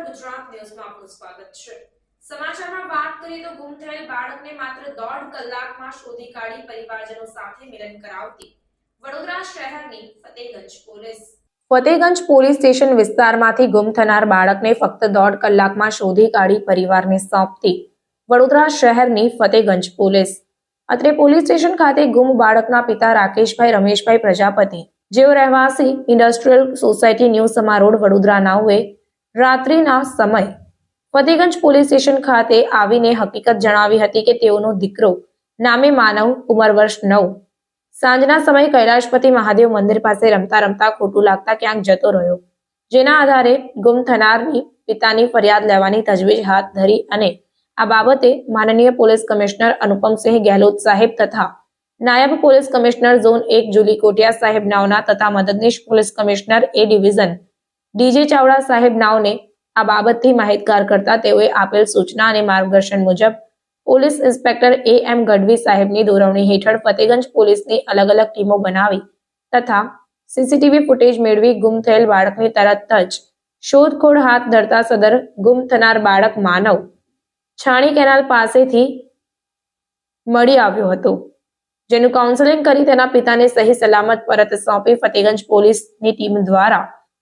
નમસ્કાર આપનું સ્વાગત છે. સમાચારમાં વાત કરીએ તો ગુમ થયેલ બાળકને માત્ર દોઢ કલાકમાં શોધી કાઢી પરિવારજનો સાથે મિલન કરાવતી વડોદરા શહેરની Fatehganj police. Fatehganj police station વિસ્તારમાંથી ગુમ થનાર બાળકને ફક્ત દોઢ કલાકમાં શોધી કાઢી પરિવારને સોંપતી વડોદરા શહેરની ફતેગંજ પોલીસ. અત્રે પોલીસ સ્ટેશન ખાતે ગુમ બાળકના પિતા રાકેશભાઈ, રમેશભાઈ પ્રજાપતિ જેઓ રહેવાસી industrial society new Sama road Vadodara નાઓએ રાત્રિના સમય ફતેગંજ પોલીસ સ્ટેશન ખાતે આવીને હકીકત જણાવી હતી કે તેઓનો દીકરો નામે માનવ, ઉંમર વર્ષ નવ. સાંજના સમયે કૈલાશપતિ મહાદેવ મંદિર પાસે રમતા રમતા ખોટું લાગતા ક્યાંક જતો રહ્યો. જેના આધારે ગુમ થનારની પિતાની ફરિયાદ લેવાની તજવીજ હાથ ધરી અને આ બાબતે માનનીય પોલીસ કમિશનર અનુપમસિંહ ગેહલોત સાહેબ તથા નાયબ પોલીસ કમિશનર ઝોન એક જુલી કોટિયા સાહેબ નાવના તથા મદદનીશ police commissioner A division DJ Chavda સાહેબ નાવને આ બાબતથી માહિતગાર કરતા તેઓએ આપેલ સૂચના અને માર્ગદર્શન મુજબ police inspector A M Gadhvi સાહેબની દોરવણી હેઠળ ફતેગંજ પોલીસની અલગ અલગ ટીમો બનાવી તથા સીસીટીવી ફૂટેજ મેળવી ગુમ થયેલ બાળકની તરત જ શોધખોળ હાથ ધરતા સદર ગુમ થનાર બાળક માનવ છાણી કેનાલ પાસેથી મળી આવ્યો હતો. જેનું કાઉન્સેલિંગ કરી તેના પિતાને સહી સલામત પરત સોંપી ફતેગંજ પોલીસની ટીમ દ્વારા